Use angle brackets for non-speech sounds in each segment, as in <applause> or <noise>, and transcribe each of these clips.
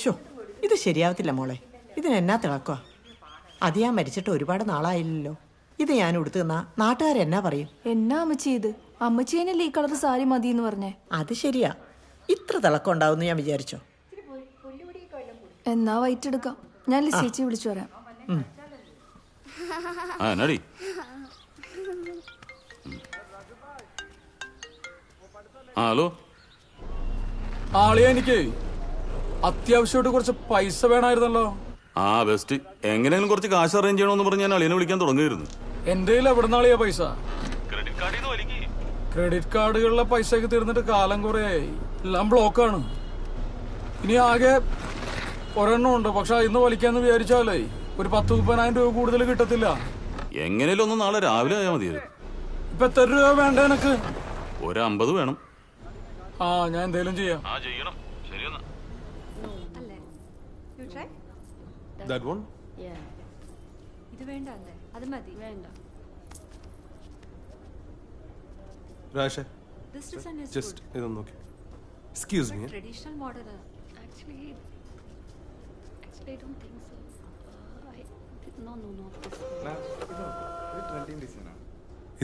Show ഇത് ശരിയാവത്തില്ല മോളെ. ഇതിനെന്നാ തിളക്കുക അത് ഞാൻ മരിച്ചിട്ട് ഒരുപാട് നാളായില്ലല്ലോ. ഇത് ഞാൻ ഉടുത്തു തന്നാ നാട്ടുകാരെന്നാ പറയും? എന്നാ അമ്മച്ചി ഇത്? അമ്മച്ചീനല്ലേ ഈ കളർ സാരി മതി എന്ന് പറഞ്ഞേ? അത് ശരിയാ. ഇത്ര തിളക്കം ഉണ്ടാവും ഞാൻ വിചാരിച്ചോ. എന്നാ വൈറ്റ് എടുക്കാം. ഞാൻ ലിസിച്ചി വിളിച്ചു വരാം ആ ഹലോ? ആളിയാ എനിക്ക്. അത്യാവശ്യമായിട്ട് കുറച്ച് പൈസ വേണമായിരുന്നല്ലോ ആ ബെസ്റ്റ് എങ്ങനെയെങ്കിലും കുറച്ച് കാശ് അറേഞ്ച് ചെയ്യണമെന്ന് പറഞ്ഞ് ഞാൻ അളിയനെ വിളിക്കാൻ തുടങ്ങിയിരുന്നു. എന്റെ കയ്യിൽ എവിടെ നാളിയാ പൈസ ക്രെഡിറ്റ് കാർഡുകളിലെ പൈസ ഒക്കെ തീർന്നിട്ട് കാലം കുറേയായി എല്ലാം ബ്ലോക്കാണ് ഇനി ആകെ ഒരെണ്ണം ഉണ്ട്. പക്ഷെ ഇന്ന് വലിക്കാന്ന് വിചാരിച്ചാലേ ഒരു പത്ത് മുപ്പതിനായിരം രൂപ കൂടുതൽ കിട്ടത്തില്ല. എങ്ങനെയല്ലോ ഒന്ന് നാളെ രാവിലെ ആയാൽ മതി ഇപ്പൊ എത്ര രൂപ വേണ്ട എനക്ക്? ഒരു അമ്പത് വേണം. ആ ഞാൻ എന്തേലും ചെയ്യാം. ആ ചെയ്യണം. That one? ഇത് വേണ്ട അല്ലേ? അത് മതി. വേണ്ട. Rasha, this design is just ഇതൊന്ന് നോക്കി. Excuse me traditional model Actually, actually, I don't think so. Uh, I, no, no, not this.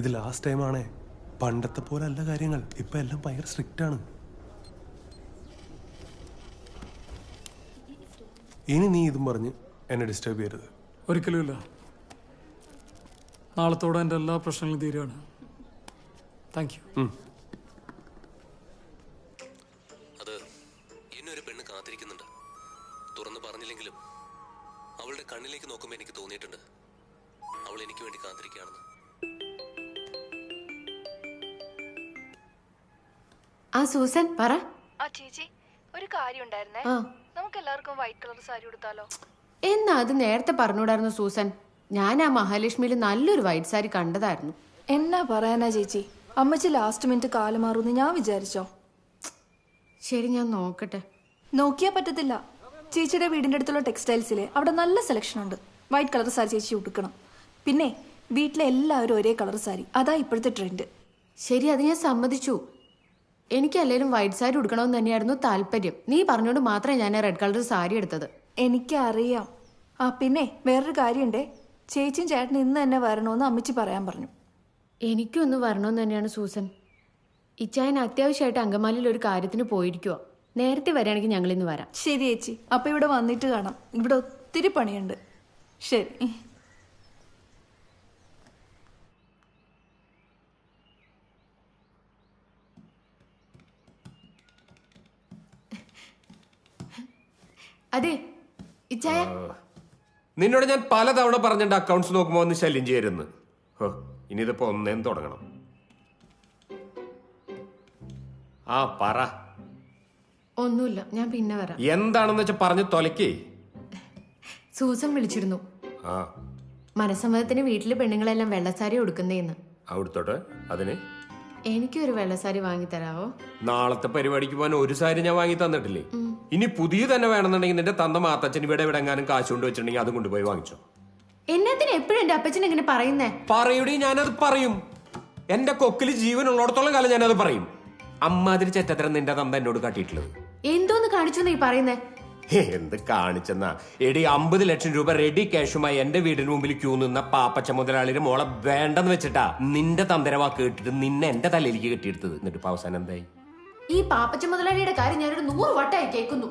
ഇത് ലാസ്റ്റ് ടൈം ആണേ. പണ്ടത്തെ പോലെ അല്ല കാര്യങ്ങൾ. ഇപ്പൊ എല്ലാം ഭയങ്കര സ്ട്രിക്റ്റ് ആണ്. ഇനി നീ ഇതും പറഞ്ഞ് എന്നെ ഡിസ്റ്റർബ് ചെയ്യരുത്. ഒരിക്കലുമില്ല നാളത്തോടെ എന്റെ എല്ലാ പ്രശ്നങ്ങളും തീരുകയാണ്. താങ്ക് യു അത് എന്നൊരു പെണ്ണ് കാത്തിരിക്കുന്നുണ്ട്. തുറന്നു പറഞ്ഞില്ലെങ്കിലും അവളുടെ കണ്ണിലേക്ക് നോക്കുമ്പോൾ എനിക്ക് തോന്നിയിട്ടുണ്ട്. അവൾ എനിക്ക് വേണ്ടി കാത്തിരിക്കുകയാണെന്ന്. ആ സൂസൻ പറ. ആ ചേച്ചി ഒരു കാര്യം ഉണ്ടായിരുന്നേ. നമുക്ക് എല്ലാവർക്കും വൈറ്റ് കളർ സാരി കൊടുത്താലോ എന്നാ അത് നേരത്തെ പറഞ്ഞൂടായിരുന്നു സൂസൻ. ഞാൻ ആ മഹാലക്ഷ്മിയിൽ നല്ലൊരു വൈറ്റ് സാരി കണ്ടതായിരുന്നു. എന്നാ പറയാനാ ചേച്ചി? അമ്മച്ചി ലാസ്റ്റ് മിനിറ്റ് കാലം മാറുമെന്ന് ഞാൻ വിചാരിച്ചോ? ശരി ഞാൻ നോക്കട്ടെ. നോക്കിയാ പറ്റത്തില്ല. ചേച്ചിയുടെ വീടിന്റെ അടുത്തുള്ള ടെക്സ്റ്റൈൽസിലെ അവിടെ നല്ല സെലക്ഷൻ ഉണ്ട്. വൈറ്റ് കളർ സാരി ചേച്ചി ഉടുക്കണം. പിന്നെ വീട്ടിലെ എല്ലാവരും ഒരേ കളർ സാരി അതാ ഇപ്പോഴത്തെ ട്രെൻഡ് ശരി അത് ഞാൻ സമ്മതിച്ചു. എനിക്ക് അല്ലെങ്കിലും വൈറ്റ് സാരി ഉടുക്കണമെന്ന് തന്നെയായിരുന്നു താല്പര്യം. നീ പറഞ്ഞോണ്ട് മാത്രമേ ഞാൻ റെഡ് കളർ സാരി എടുത്തത്. എനിക്കറിയാം. ആ പിന്നെ വേറൊരു കാര്യമുണ്ടേ. ചേച്ചിയും ചേട്ടൻ ഇന്ന് തന്നെ വരണമെന്ന് അമ്മച്ചി പറയാൻ പറഞ്ഞു. എനിക്കും ഒന്ന് വരണമെന്ന് തന്നെയാണ് സൂസൻ. ഇച്ചായൻ അത്യാവശ്യമായിട്ട് അങ്കമാലിയിൽ ഒരു കാര്യത്തിന് പോയിരിക്കുവോ. നേരത്തെ വരികയാണെങ്കിൽ ഞങ്ങൾ ഇന്ന് വരാം. ശരി ചേച്ചി. അപ്പൊ ഇവിടെ വന്നിട്ട് കാണാം. ഇവിടെ ഒത്തിരി പണിയുണ്ട്. ശരി. അതെ ഇച്ചായ. നിന്നോട് ഞാൻ പലതവണ പറഞ്ഞിട്ട് അക്കൗണ്ട്സ് നോക്കുമ്പോ ഒന്ന് ശല്യം ചെയ്യരുന്ന് ഇനിയിതിപ്പോ ഒന്നേന്ന് തുടങ്ങണം. ആ പറ. ഒന്നുമില്ല ഞാൻ പിന്നെ വരാം. എന്താണെന്ന് വെച്ചാ പറഞ്ഞു തൊലക്കേ സൂസൻ വിളിച്ചിരുന്നു. ആ. മനസ്സമ്മതത്തിന് വീട്ടിലെ പെണ്ണുങ്ങളെല്ലാം വെള്ളസാരി ഉടുക്കുന്നേന്ന്. അവിടുത്തോട്ടെ അതിന്? എനിക്കൊരു വെള്ളസാരി വാങ്ങി തരാവോ നാളത്തെ പരിപാടിക്ക് പോകാൻ ഒരു സാരി ഞാൻ വാങ്ങി തന്നിട്ടില്ലേ? ഇനി പുതിയ തന്നെ വേണമെന്നുണ്ടെങ്കിൽ നിന്റെ തന്ന മാത്തച്ഛൻ ഇവിടെ ഇവിടെ എങ്ങാനും കാശ് കൊണ്ട് വെച്ചിട്ടുണ്ടെങ്കിൽ അത് കൊണ്ടുപോയി വാങ്ങിച്ചോ. എന്നത്തിന് എപ്പോഴും എന്റെ അപ്പച്ചൻ ഇങ്ങനെ പറയുന്നേ? പറയൂടി ഞാനത് പറയും. എന്റെ കൊക്കിൽ ജീവൻ ഉള്ളിടത്തോളം കാലം ഞാനത് പറയും. അമ്മാതിരി ചെറ്റത്തരം നിന്റെ തന്ത എന്നോട് കാട്ടിയിട്ടുള്ളത്. എന്തോന്ന് കാണിച്ചു നീ പറയുന്നേ? എന്ത് കാണിച്ചെന്നാ. എടി അമ്പത് ലക്ഷം രൂപ റെഡി ക്യാഷുമായി എന്റെ വീടിന് മുമ്പിൽ ക്യൂ നിന്ന പാപ്പച്ച മുതലാളിയുടെ മോളെ വേണ്ടെന്ന് വെച്ചിട്ടാ നിന്റെ തന്തരവാ കേട്ടിട്ട് നിന്നെ എന്റെ തലയിലേക്ക് കെട്ടിയെടുത്തത്. എന്നിട്ട് അവസാനം എന്തായി? ഈ പാപ്പച്ച മുതലാളിയുടെ കാര്യം ഞാനൊരു നൂറ് വട്ടമായി കേൾക്കുന്നു.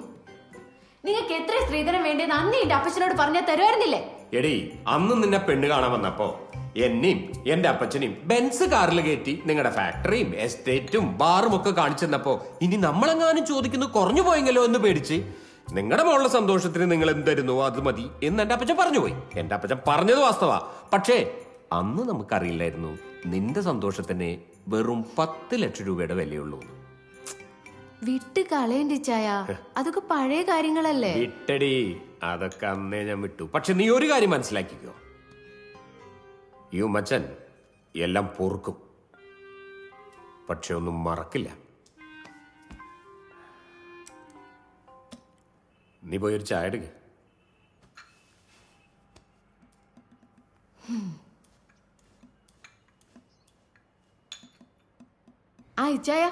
നിങ്ങൾക്ക് എത്ര സ്ത്രീധനം വേണ്ടേന്ന് അന്ന് എന്റെ അപ്പച്ചനോട് പറഞ്ഞാൽ തരുമായിരുന്നില്ലേ? എടി അന്ന് നിന്നെ പെണ്ണ് കാണാൻ വന്നപ്പോ എന്നെയും എന്റെ അപ്പച്ചനെയും ബെൻസ് കാറിൽ കയറ്റി നിങ്ങളുടെ ഫാക്ടറിയും എസ്റ്റേറ്റും ബാറും ഒക്കെ കാണിച്ചെന്നപ്പോ ഇനി നമ്മളെങ്ങാനും ചോദിക്കുന്നു കുറഞ്ഞു പോയെങ്കിലോ എന്ന് പേടിച്ച് നിങ്ങളുടെ മോളുടെ സന്തോഷത്തിന് നിങ്ങൾ എന്തായിരുന്നു അത് മതി എന്ന് എന്റെ അപ്പച്ചൻ പറഞ്ഞു പോയി. എന്റെ അപ്പച്ചൻ പറഞ്ഞത് വാസ്തവാ. പക്ഷേ അന്ന് നമുക്കറിയില്ലായിരുന്നു നിന്റെ സന്തോഷത്തിന് വെറും പത്ത് ലക്ഷം രൂപയുടെ വിലയുള്ളൂ. വിട്ട് കളയണ്ടി ചായ അതൊക്കെ പഴയ കാര്യങ്ങളല്ലേ? വിട്ടടി. അതൊക്കെ അന്നേ ഞാൻ വിട്ടു. പക്ഷെ നീ ഒരു കാര്യം മനസ്സിലാക്കിക്കോ. യു മച്ചൻ എല്ലാം പൊറുക്കും. പക്ഷെ ഒന്നും മറക്കില്ല. നീ പോയി ഒരു ചായ എടുക്ക ആ ഇച്ചായ.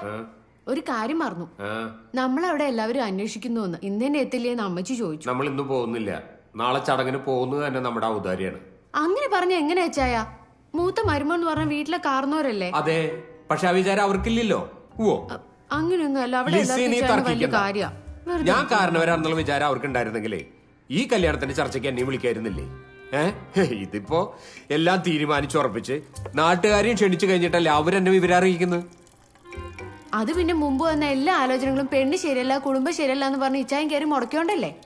ഒരു കാര്യം പറഞ്ഞു നമ്മൾ നമ്മളവിടെ എല്ലാവരും അന്വേഷിക്കുന്നു എന്ന് ഇന്ന് തന്നെ എത്തില്ലേന്ന് അമ്മച്ചി ചോദിച്ചു. നമ്മൾ ഇന്ന് പോകുന്നില്ല. നാളെ ചടങ്ങിന് പോകുന്നത് തന്നെ നമ്മുടെ ഔദാര്യാണ് അങ്ങനെ പറഞ്ഞ എങ്ങനെ വെച്ചായ മൂത്ത മരുമോ എന്ന് പറഞ്ഞ വീട്ടിലെ കാർന്നോരല്ലേ? അതെ. പക്ഷെ ആ വിചാരം അവർക്കില്ലല്ലോ. അങ്ങനെയൊന്നും അല്ല അവിടെ വലിയ കാര്യ. ഞാൻ കാരണവരാണെന്നുള്ള വിചാരം അവർക്ക് ഉണ്ടായിരുന്നെങ്കിലേ ഈ കല്യാണത്തിന്റെ ചർച്ചയ്ക്ക് എന്നെ വിളിക്കായിരുന്നില്ലേ? ഏഹ് ഇതിപ്പോ എല്ലാം തീരുമാനിച്ചുറപ്പിച്ച് നാട്ടുകാരെയും ക്ഷണിച്ചു കഴിഞ്ഞിട്ടല്ലേ അവരെന്നെ വിവരം അറിയിക്കുന്നത്? അത് പിന്നെ മുമ്പ് വന്ന എല്ലാ ആലോചനകളും പെണ്ണ് ശരിയല്ല കുടുംബം ശരിയല്ല എന്ന് പറഞ്ഞ് ഇച്ചായം കയറി മുടക്കോണ്ടല്ലേ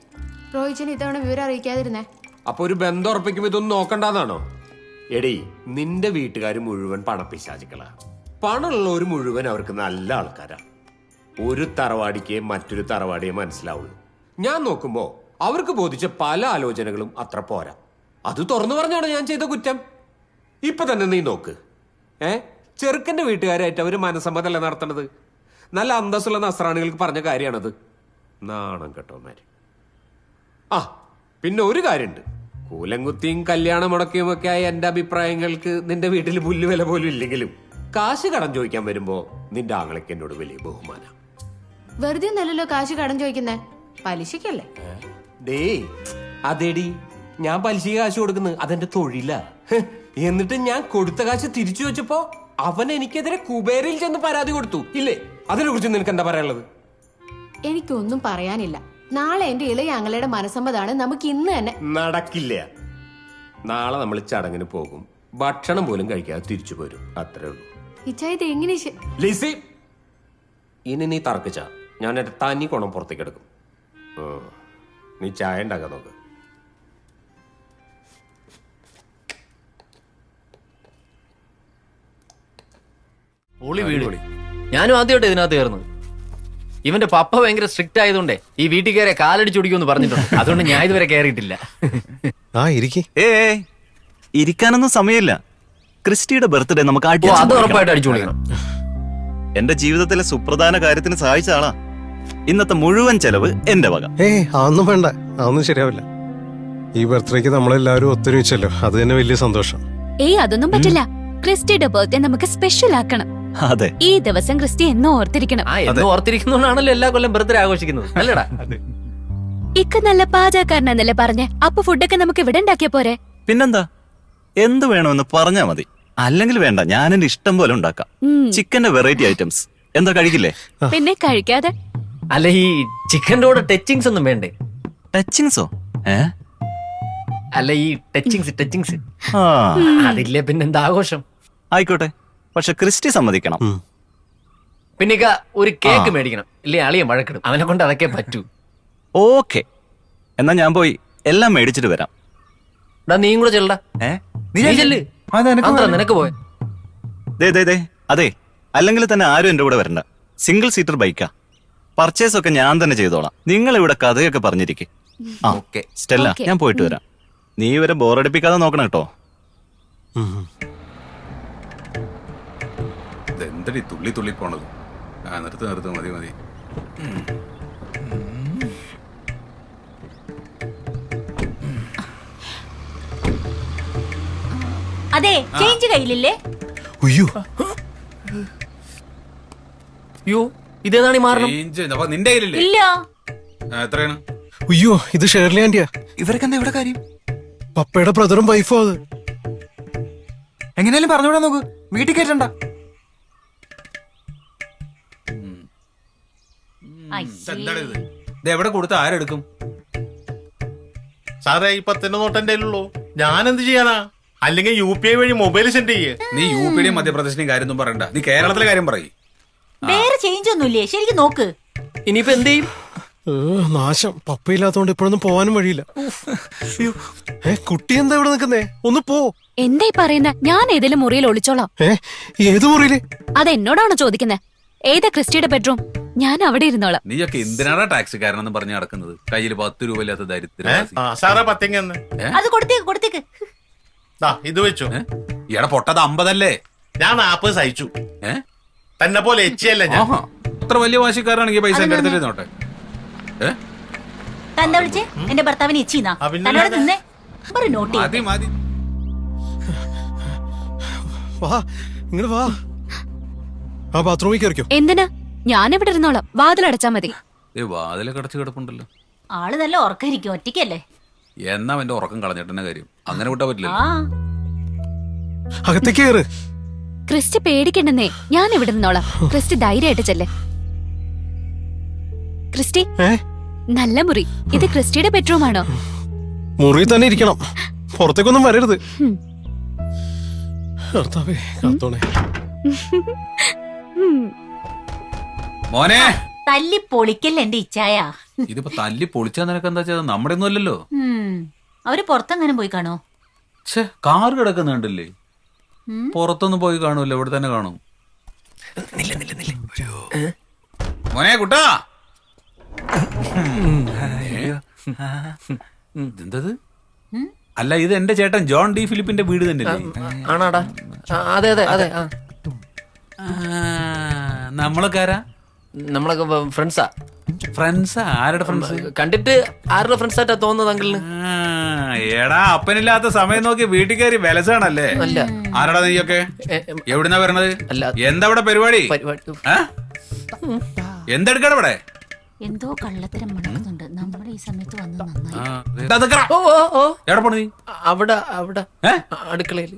റോഹിച്ചൻ ഇത്തവണ വിവരം അറിയിക്കാതിരുന്നേ? അപ്പൊ ഒരു ബന്ധം ഉറപ്പിക്കുമ്പോ ഇതൊന്നും നോക്കണ്ടെന്നാണോ? എടി നിന്റെ വീട്ടുകാർ മുഴുവൻ പണപ്പിശാചിക്കളാ. പണമുള്ളവർ മുഴുവൻ അവർക്ക് നല്ല ആൾക്കാരാ. ഒരു തറവാടിക്ക് മറ്റൊരു തറവാടിയെ മനസ്സിലാവുള്ളൂ. ഞാൻ നോക്കുമ്പോ അവർക്ക് ബോധിച്ച പല ആലോചനകളും അത്ര പോരാ. അത് തുറന്നു പറഞ്ഞാണ് ഞാൻ ചെയ്ത കുറ്റം? ഇപ്പൊ തന്നെ നീ നോക്ക്. ഏ? ചെറുക്കന്റെ വീട്ടുകാരായിട്ട് അവർ മനസ്സമ്മതല്ല നടത്തണത്? നല്ല അന്തസ്സുള്ള നസ്രാണികൾക്ക് പറഞ്ഞ കാര്യമാണത് നാണം കേട്ടോമാര് ആ പിന്നെ ഒരു കാര്യമുണ്ട് കൂലങ്കുത്തിയും കല്യാണം മുടക്കിയും ഒക്കെ ആയ എന്റെ അഭിപ്രായങ്ങൾക്ക് നിന്റെ വീട്ടിൽ പുല്ലുവില പോലും ഇല്ലെങ്കിലും കാശ് കടം ചോദിക്കാൻ വരുമ്പോ നിന്റെ ആങ്ങളയ്ക്ക് എന്നോട് വലിയ ബഹുമാനം. വെറുതെ ഒന്നല്ലല്ലോ കാശ് കടം ചോദിക്കുന്നേ? പലിശക്കല്ലേ? ഡേ അതേടി. ഞാൻ പലിശ കാശ് കൊടുക്കുന്നത് അതെന്റെ തൊഴിലാ. എന്നിട്ട് ഞാൻ കൊടുത്ത കാശ് തിരിച്ചു വെച്ചപ്പോ അവൻ എനിക്കെതിരെ കുബേരിൽ ചെന്ന് പരാതി കൊടുത്തു. ഇല്ലേ? അതിനെ കുറിച്ച് നിനക്ക് എന്താ പറയാനുള്ളത്? എനിക്കൊന്നും പറയാനില്ല. നാളെ എന്റെ ഇളയ അങ്ങളയുടെ മനസ്സമ്മതാണ് നമുക്ക് ഇന്ന് തന്നെ നടക്കില്ല. നാളെ നമ്മൾ ചടങ്ങിന് പോകും. ഭക്ഷണം പോലും കഴിക്കാതെ തിരിച്ചു പോരും. അത്രേ ഉള്ളൂ. എങ്ങനെ ലിസി! ഇനി നീ തർക്കിച്ച. ഞാൻ എന്റെ തനി കുണം പുറത്തേക്ക് എടുക്കും നീ ചായ ഉണ്ടാക്കാൻ നോക്ക്. പൊളി വീട്. ഞാനും ആദ്യമായിട്ട് ഇതിനകത്ത് കയറുന്നത്. ഇവന്റെ പപ്പ ഭയങ്കര സ്ട്രിക്റ്റ് ആയതുകൊണ്ടേ ഈ വീട്ടിൽ കയറിയ കാലടിച്ചുടിക്കുമെന്ന് പറഞ്ഞിട്ടുണ്ട്. അതുകൊണ്ട് ഞാൻ ഇതുവരെ കയറിയിട്ടില്ല. ആ ഇരിക്കേ. ഏ ഇരിക്കാനൊന്നും സമയമില്ല. ക്രിസ്റ്റിയുടെ ബർത്ത്ഡേ നമുക്ക് ഓ, അടിച്ച് അത് ഉറപ്പായിട്ട് അടിച്ചു പൊളിക്കണം. എന്റെ ജീവിതത്തിലെ സുപ്രധാന കാര്യത്തിന് സഹായിച്ച ആളാ. ഇന്നത്തെ മുഴുവൻ ചെലവ് എന്റെ വക. ഏ അതൊന്നും വേണ്ട. അതൊന്നും ശരിയാവില്ല. ഈ ബർത്ത്ഡേക്ക് നമ്മളെല്ലാവരും ഒത്തൊരുമിച്ചല്ലോ. അത് തന്നെ വലിയ സന്തോഷം. ഏയ് അതൊന്നും പറ്റില്ല. ക്രിസ്റ്റിയുടെ ബർത്ത്ഡേ നമുക്ക് സ്പെഷ്യൽ ആക്കണം. അതെ. ഈ ദിവസം ക്രിസ്റ്റി എന്നും ഓർത്തിരിക്കണം. ആ എന്ന് ഓർത്തിരിക്കുന്നോണ്ടാണല്ലോ എല്ലാ കൊല്ലം ബർത്ത്ഡേ ആഘോഷിക്കുന്നത്. അല്ലടാ. ഇക്ക നല്ല പാചകക്കാരനാന്നല്ലേ പറഞ്ഞേ? അപ്പൊ ഫുഡൊക്കെ നമുക്ക് ഇവിടെ ഉണ്ടാക്കിയ പോരെ? പിന്നെന്താ? എന്ത് വേണമെന്ന് പറഞ്ഞാ മതി. അല്ലെങ്കിൽ വേണ്ട ഞാൻ എന്റെ ഇഷ്ടം പോലെ ഉണ്ടാക്കാം. ഉം. ചിക്കന്റെ വെറൈറ്റി ഐറ്റംസ്. എന്താ കഴിക്കില്ലേ? പിന്നെ കഴിക്കാതെ? അല്ല ഈ ചിക്കന്റെ കൂടെ ടച്ചിങ്സ് ഒന്നും വേണ്ടേ? ടച്ചിങ്സോ? ഏ? അല്ല ഈ ടച്ചിങ്സ് ടച്ചിങ്സ്. ആ. അതില്ലേ പിന്നെന്താ ആഘോഷം? ആയിക്കോട്ടെ. പക്ഷെ ക്രിസ്റ്റി സമ്മതിക്കണം. പിന്നെ ഇക്ക ഒരു കേക്ക് മേടിക്കണം. ഇല്ലേ അളിയൻ വഴക്കിടും അവനെ കൊണ്ട് അതൊക്കെ പറ്റൂ. ഓക്കെ. എന്നാ ഞാൻ പോയി എല്ലാം മേടിച്ചിട്ട് വരാം. എടാ നീയും കൂടെ ചെല്ലടാ. ഏ? നീ ചെല്ല്. അത്ര നിനക്ക് പോയ ദേ ദേ ദേ. അതെ അല്ലെങ്കിൽ തന്നെ ആരും എന്റെ കൂടെ വരണ്ട. Single seater ബൈക്കാ. പർച്ചേസ് ഒക്കെ ഞാൻ തന്നെ ചെയ്തോളാം. നിങ്ങൾ ഇവിടെ കഥയൊക്കെ പറഞ്ഞിരിക്കെ. ആ ഓക്കെ. സ്റ്റെല്ല ഞാൻ പോയിട്ട് വരാം. നീ ഇവരെ ബോറടിപ്പിക്കാതെ നോക്കണം കേട്ടോ. എന്തടി തുള്ളി തുള്ളി പോണത്? ആ നിർത്ത് നിർത്ത് മതി മതി. അതെ ചേഞ്ച് കയ്യിലില്ലേ? അയ്യോ യോ ഇതേതാണ് ഈ മാറണം ചേഞ്ച് അപ്പൊ നിന്റെ കയ്യിലില്ലേ? ഇല്ല. ആ, എത്രയാണ്? അയ്യോ ഇത് ഷേർലി ആന്റിയാ ഇവരൊക്കെ എന്താ ഇവിടെ കാര്യം? പപ്പയുടെ ബ്രദറും വൈഫും അത്. എങ്ങനെയാലും പറഞ്ഞുവിടാൻ നോക്ക്. വീട്ടിൽ കയറ്റണ്ട. എന്താണ് ഇത്? ഇത് എവിടെ കൊടുത്ത ആരെടുക്കും? സാറേ ഈ പത്തിന്റെ നോട്ട് എന്റെ ഉള്ളൂ ഞാൻ എന്ത് ചെയ്യാനാ? അല്ലെങ്കിൽ യു പി ഐ വഴി മൊബൈൽ സെൻഡ് ചെയ്യേ. നീ യു പിയുടെയും മധ്യപ്രദേശിന്റെയും കാര്യമൊന്നും പറയണ്ട. നീ കേരളത്തിലെ കാര്യം പറയും. വേറെ ചേഞ്ച് ഒന്നുമില്ലേ? ശരിക്കും നോക്ക്. ഇനിയിപ്പോ എന്ത് ചെയ്യും? നാശം. പപ്പയില്ലാത്തോണ്ട് ഇപ്പോഴൊന്നും പോവാനും വഴിയില്ല. ഏ കുട്ടി എന്താ ഇവിടെ നിൽക്കുന്നേ? ഒന്ന് പോ. എന്തായി പറയുന്ന? ഞാൻ ഏതെങ്കിലും മുറിയിൽ ഒളിച്ചോളാം. ഏ ഏത് മുറിയിൽ? അതെന്നോടാണോ ചോദിക്കുന്നത് ഏതാ ക്രിസ്റ്റിയുടെ ബെഡ്റൂം ഞാൻ അവിടെ ഇരുന്നോളാം. നീയൊക്കെ എന്തിനാണ് ടാക്സിക്കാരനെന്ന് പറഞ്ഞ് നടക്കുന്നത്? കയ്യിൽ പത്ത് രൂപ ഇല്ലാത്ത ദരിദ്രം ആ സാറേ അത് കൊടുത്തേക്ക് കൊടുത്തേക്ക്. ദാ ഇത് വെച്ചു? ഈടെ പൊട്ടത് അമ്പതല്ലേ? ഞാൻ നാപ്പത് സഹിച്ചു. ഏ? തന്നെ പോലെ എച്ചിയല്ല ഞാൻ. ആഹാ അത്ര വലിയ വാശിക്കാരാണെങ്കിൽ പൈസ എന്റെ അടുത്തിട്ട് നോട്ടെ ഏ? എന്താ വിളിച്ചേ? എന്റെ ഭർത്താവിനെ ഇച്ചിന്നാ. ആ, പിന്നെ തന്നോട് ഞാൻ- നിന്നേ ഒരു നോട്ട് മതി മതി. വാ ഇങ്ങോട്ട് വാ. ആ ബാത്റൂമിൽ കയറിക്കോ. എന്തിനാ? ഞാൻ ഇവിടെ ഇരുന്നോളാം വാതിലടച്ചാ മതി. വാതിലൊക്കെ അടച്ച് കിടപ്പുണ്ടല്ലോ. ആൾ നല്ല ഉറക്കായിരിക്കും ഒറ്റയ്ക്കല്ലേ? എന്നാ എന്റെ ഉറക്കം കളഞ്ഞിട്ടെന്നെ കാര്യം. അങ്ങനെ വിട്ടാ പറ്റില്ല. ക്രിസ്റ്റ് അകത്തേക്ക് കയറ് ക്രിസ്റ്റി പേടിക്കണ്ടെന്നേ ഞാൻ ഇവിടെ നിന്നോളാം. ക്രിസ്റ്റ് ധൈര്യമായിട്ട് ചെല്ലേ. ക്രിസ്റ്റി നല്ല മുറി. ഇത് ക്രിസ്റ്റിയുടെ ബെഡ്റൂം ആണോ? മുറി തന്നെ ഇരിക്കണം. പുറത്തേക്കൊന്നും വരരുത്. കർത്താവേ കാത്തോണേ മോനെ. തല്ലി പൊളിക്കല്ലേ എന്റെ ഇച്ഛായ. ഇതിപ്പോ തല്ലി പൊളിച്ചാ നിനക്ക് എന്താ ചെയ്തത് നമ്മുടെ ഒന്നും അല്ലല്ലോ അവർ പുറത്തെങ്ങനെ പോയി കാണോ? ഛേ കാർ കിടക്കുന്നുണ്ടല്ലേ പുറത്തൊന്നും പോയി കാണൂല്ല ഇവിടെ തന്നെ കാണും. മോനെ കുട്ടാ. ഇതെന്തത്? അല്ല ഇത് എന്റെ ചേട്ടൻ ജോൺ ഡി ഫിലിപ്പിന്റെ വീട് തന്നെ ആണാടാ. ആ, അതെ അതെ അതെ ആ നമ്മളൊക്കെ ആരാ? നമ്മളൊക്കെ ഫ്രണ്ട്സാ ഫ്രണ്ട്സാ ആരുടെ ഫ്രണ്ട്സ് കണ്ടിട്ട് ആരുടെ ഫ്രണ്ട്സ് ആയിട്ടാ തോന്നുന്നത് അങ്കിളിന്? എടാ അപ്പനില്ലാത്ത സമയം നോക്കി വീട്ടിൽ കയറി വിലസാണല്ലേ? അല്ല. ആരാടാ നീയൊക്കെ? എവിടുന്നാ വരണത്? അല്ല. എന്താ ഇവിടെ പരിപാടി? എന്തെടുക്കട ഇവിടെ എന്തോ കള്ളത്തരം മണക്കുന്നുണ്ട് നമ്മുടെ ഈ സമയത്ത് വന്ന് നന്നായി. അവിടെ അവിടെ. അടുക്കളയിൽ. അടുക്കളയിൽ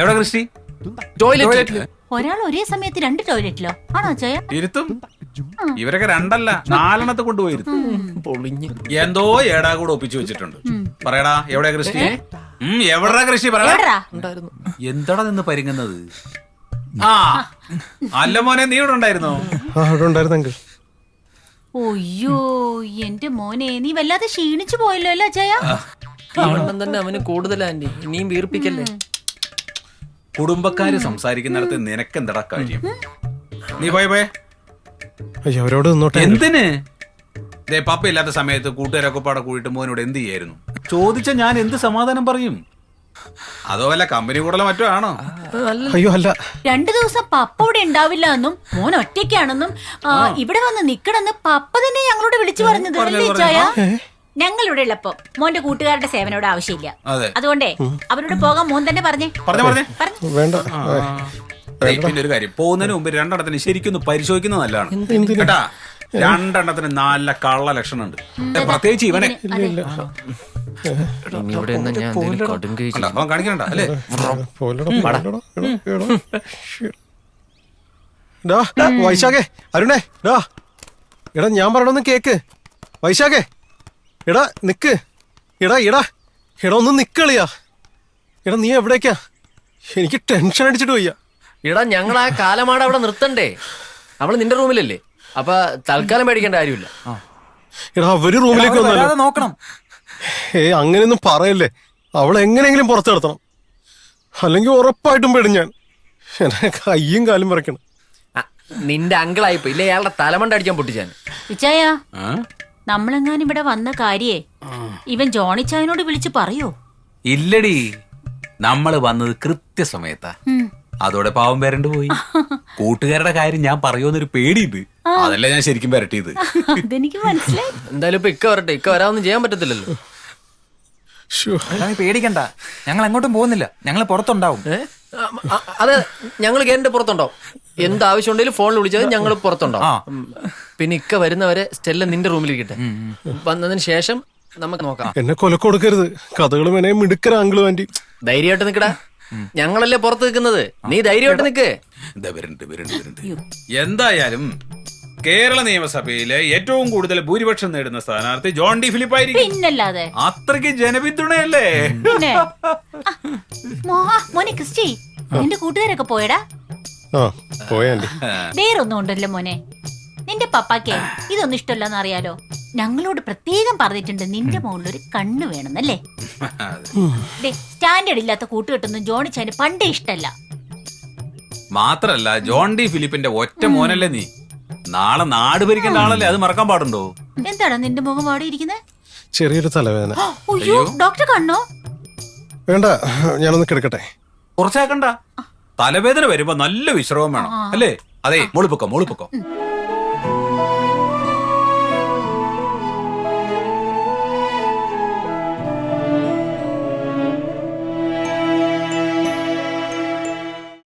എവിടെ കൃഷി ടോയ്ലറ്റ് ഒരാൾ ഒരേ സമയത്ത് രണ്ട് ടോയ്ലറ്റിലോ ആണോ ചോയ ഇരുത്തും. ഇവരൊക്കെ രണ്ടല്ല നാലെണ്ണത്ത് കൊണ്ടുപോയിരുന്നു പൊളിഞ്ഞ്. എന്തോ ഏടാ കൂടെ ഒപ്പിച്ചു വെച്ചിട്ടുണ്ട്. പറയടാ എവിടെ കൃഷി? എവിടാ കൃഷി? പറയടാ. എന്താടാ നിന്ന് പരിങ്ങുന്നത്? ആ. അല്ല മോനെ നീ ഇവിടെ ഉണ്ടായിരുന്നോ? ഉണ്ടായിരുന്നു ഒയ്യോ എന്റെ മോനെ നീ വല്ലാതെ ക്ഷീണിച്ചു പോയല്ലോ അല്ലേ അജയ തന്നെ അവന് കൂടുതലാ ഇനിയും വീർപ്പിക്കല്ലേ? കുടുംബക്കാര് സംസാരിക്കുന്നിടത്ത് നിനക്ക് എന്തടാ കാര്യം? നീ പോയ പോയെ. അയ്യോ അവരോട് നിന്നോട്ടെ. എന്തിന്? ദേ പപ്പ ഇല്ലാത്ത സമയത്ത് കൂട്ടുകാരൊക്കെ പാടെ കൂടിയിട്ട് മോനോട് എന്ത് ചെയ്യായിരുന്നു? ചോദിച്ച ഞാൻ എന്ത് സമാധാനം പറയും? അതോ വല്ല കമ്പനി കൂടല മറ്റോ ആണോ? അയ്യോ അല്ല. രണ്ടു ദിവസം പപ്പ ഇവിടെ ഉണ്ടാവില്ല എന്നും മോൻ ഒറ്റയ്ക്കാണെന്നും ആ, ഇവിടെ വന്ന് നിക്കണെന്ന് പപ്പ തന്നെ ഞങ്ങളോട് വിളിച്ചു പറഞ്ഞത് അല്ലേ ഞങ്ങൾ ഇവിടെ ഉള്ളപ്പോ മോന്റെ കൂട്ടുകാരുടെ സേവനോട് ആവശ്യമില്ല. അതെ. അതുകൊണ്ടേ അവരോട് പോകാൻ മോൻ തന്നെ പറഞ്ഞേ. പറഞ്ഞു പറഞ്ഞേ. വേണ്ട. ദേ, പിന്നെ ഒരു കാര്യം. പോകുന്നതിന് മുമ്പ് രണ്ടെണ്ണത്തിന് ശരിക്കും ഒന്ന് പരിശോധിക്കുന്നത് നല്ലതാണ്. കേട്ടാ രണ്ടെണ്ണത്തിന് നല്ല കള്ള ലക്ഷണം ഉണ്ട് പ്രത്യേകിച്ച് ഇവനെ. ഇനി ഇവിടെ നിന്നാ ഞാൻ എന്തേലും കടും കഴിച്ചു അല്ല, അവൻ കാണിക്കണ്ട അല്ലേ? പോലെടാ, പോലെടാ, എടാ, എടാ. Shit. ഡാ, ഡാ, വൈശാഖേ അരുണേ ഡാ. എടാ ഞാൻ പറയണൊന്ന് കേക്ക്. വൈശാഖേ. എടാ നിക്ക്. എടാ എടാ. എടാ ഒന്ന് നിക്കളിയാ എടാ നീ എവിടേക്കാ? എനിക്ക് ടെൻഷൻ അടിച്ചിട്ട് വയ്യ. എടാ ഞങ്ങൾ ആ കാലമാട് അവിടെ നിർത്തണ്ടേ? അവൾ നിന്റെ റൂമിലല്ലേ? അപ്പൊ തൽക്കാലം പേടിക്കേണ്ട കാര്യമില്ല. എടാ അവർ റൂമിലേക്ക് വന്നല്ലോ നോക്കണം. ഏ അങ്ങനെയൊന്നും പറയല്ലേ? അവൾ എങ്ങനെയെങ്കിലും പുറത്തു കിടത്തണം അല്ലെങ്കിൽ ഉറപ്പായിട്ടും പെടും ഞാൻ. എന്നെ കയ്യും കാലും വിറയ്ക്കണം. നിന്റെ അങ്കിളായിപ്പോ ഇല്ലേ അയാളുടെ തലമണ്ട അടിക്കാൻ പൊട്ടിച്ചാൻ? നമ്മളെങ്ങാനും ഇവിടെ വന്ന കാര്യേ ഇവൻ ജോണിച്ചായനോട് വിളിച്ചു പറയോ? ഇല്ലടി. നമ്മൾ വന്നത് കൃത്യസമയത്താ. അതോടെ പാവം വരണ്ടു പോയി. <laughs> കൂട്ടുകാരുടെ കാര്യം ഞാൻ പറയുമെന്നൊരു പേടിയുണ്ട്. അതല്ല ഞാൻ ശരിക്കും വരട്ടിയത്. <laughs> അതെനിക്ക് മനസ്സിലായി. എന്തായാലും ഇപ്പൊ ഇക്ക വരട്ടെ. ഇക്ക വരാമൊന്നും ചെയ്യാൻ പറ്റത്തില്ലല്ലോ. പേടിക്കണ്ട. ഞങ്ങൾ എങ്ങോട്ടും പോകുന്നില്ല. ഞങ്ങൾ പുറത്തുണ്ടാവും. അതെ ഞങ്ങൾ ഗേറിന്റെ പുറത്തുണ്ടോ? എന്ത് ആവശ്യം ഉണ്ടെങ്കിലും ഫോണിൽ വിളിച്ചത് ഞങ്ങൾ പുറത്തുണ്ടോ? പിന്നെ ഇക്ക വരുന്നവരെ സ്റ്റെല്ല നിന്റെ റൂമിലിരിക്കട്ടെ. വന്നതിന് ശേഷം നമുക്ക് നോക്കാം. എന്നെ കൊല കൊടുക്കരുത്. കഥകളും എന്നെ മിടുക്കര ആംഗിളും ആന്റി ധൈര്യമായിട്ട് നിക്കടാ. ഞങ്ങളല്ലേ പുറത്ത് നിൽക്കുന്നത്? നീ ധൈര്യമായിട്ട് നിക്ക്. എന്തായാലും കേരള നിയമസഭയിലെ ഏറ്റവും കൂടുതൽ ഭൂരിപക്ഷം നേടുന്ന സ്ഥാനാർത്ഥി ജോൺ ഡി ഫിലിപ്പ് ആയിരിക്കും പിന്നല്ലാതെ. അത്രയ്ക്ക് ജനപിന്തുണയല്ലേ? പിന്നെ. ആ, മോ- മോനെ ക്രിസ്റ്റി നിന്റെ കൂട്ടുകാരൊക്കെ പോയടാ? ആ പോയാണ്ടി വേറൊന്നും ഉണ്ടല്ലോ മോനെ. നിന്റെ പപ്പാക്കേ ഇതൊന്നും ഇഷ്ടമല്ലെന്ന് അറിയാലോ ഞങ്ങളോട് പ്രത്യേകം പറഞ്ഞിട്ടുണ്ട് നിന്റെ മുകളിൽ ഒരു കണ്ണ് വേണമെന്നല്ലേ? ദേ, സ്റ്റാൻഡേർഡ് ഇല്ലാത്ത കൂട്ടുകെട്ടൊന്നും ജോണി ചാന് പണ്ടേ ഇഷ്ടല്ല മാത്രല്ല ജോൺ ഡി ഫിലിപ്പിന്റെ ഒറ്റ മോനല്ലേ നീ? നാളെ നാട് ഭരിക്കേണ്ട ആളല്ലേ? അത് മറക്കാൻ പാടുണ്ടോ? എന്താണ് നിന്റെ മുഖം വാടിയിരിക്കുന്നത് ചെറിയൊരു തലവേദന. അയ്യോ ഡോക്ടർ കണ്ണോ? വേണ്ട ഞാനൊന്ന് കിടക്കട്ടെ. കുറച്ചാക്കണ്ട. തലവേദന വരുമ്പോ നല്ല വിശ്രമം വേണം അല്ലേ? അതെ മോളിപ്പൊക്കോ മോളിപ്പൊക്കോ